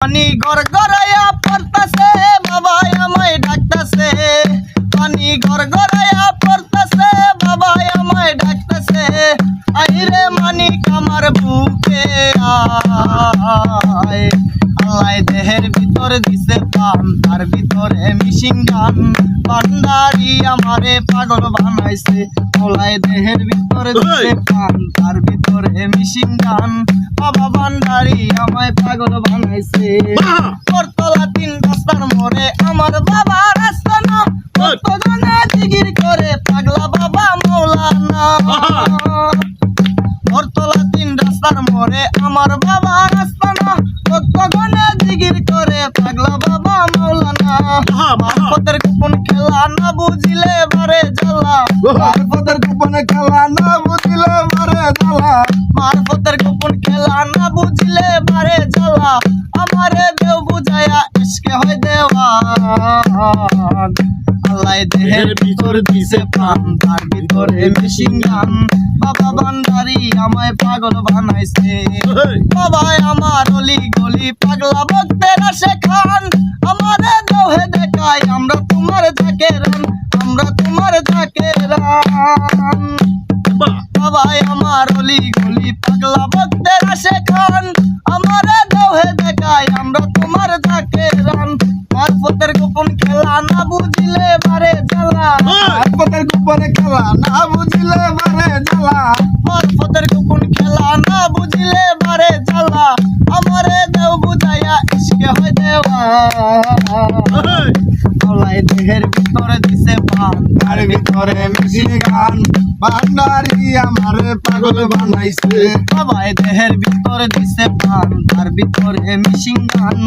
পানি ঘর গড়াইয়া পড়তাছে, বাবা আমায় ডাকতাছে। পানি ঘর গড়াইয়া পড়তাছে, বাবা আমায় ডাকতাছে। আইরে মানিক আমার বুকে আয়। আল্লাহ দেহের ভিতর দিছে পান তার ভিতরে মিশিং গান। ভান্ডারি আমারে পাগল বানাইছে ওলাই দেহের ভিতর দিছে পান তার ভিতরে মিশিং গান। বাবা ভান্ডারি আমায় পাগল বানাইছে। করতলা তিন রাস্তার মোড়ে আমার বাবা রাস্তা না কতজনে জিগির করে পাগলা বাবা মৌলানা। করতলা তিন রাস্তার মোড়ে আমার বাবা মারফতের গোপন খেলা না বুঝিলে বারে জ্বালা। মারফতের গোপনে খেলা না বুঝিলে মারে জ্বালা। মারফতের গোপন খেলা না বুঝিলে বারে জ্বালা। আমারে দেও বুঝায়া ইসকে হয় দেওয়ান। আল্লাহ দেহের ভিতর দিছে প্রাণ তার ভিতরে মেশিন গান বাবা ভান্ডারি আমায় পাগল বানাইছে। বাবাই আমার অলি গলি পাগলা ভক্তের আসে খান। বাবাই আমার অলি গলি পাগলা ভক্তের আসে খান আমারে দেহে দেখায় আমরা তোমার যাকে রান। মারফতের গোপন খেলা না বুঝিলে বারে জ্বালা। মারফতের গোপনে খেলা না বুঝিলে মারে জ্বালা। মারফতের গোপন খেলা না বুঝিলে বারে জ্বালা। আমারে দেও বুঝাইয়া ইসকে হয় দেওয়া। দেহের ভিতরে দিছে পান তার ভিতরে মেশিন গান। ভান্ডারি আমারে পাগল বানাইছে বাবাই দেহের ভিতরে দিছে পান তার ভিতরে মিশিং গান।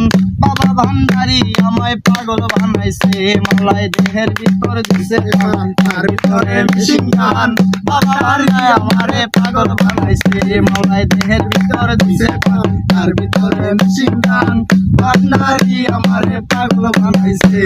বাবা ভান্ডারি আমায় পাগল বানাইছে মালাই দেহের ভিতরে দিছে পান তার ভিতরে মিশিং গান। বাবা ভান্ডারি আমারে পাগল বানাইছে মালাই দেহের ভিতরে দিছে পান তার ভিতরে মিশিং গান। ভান্ডারি আমারে পাগল বানাইছে।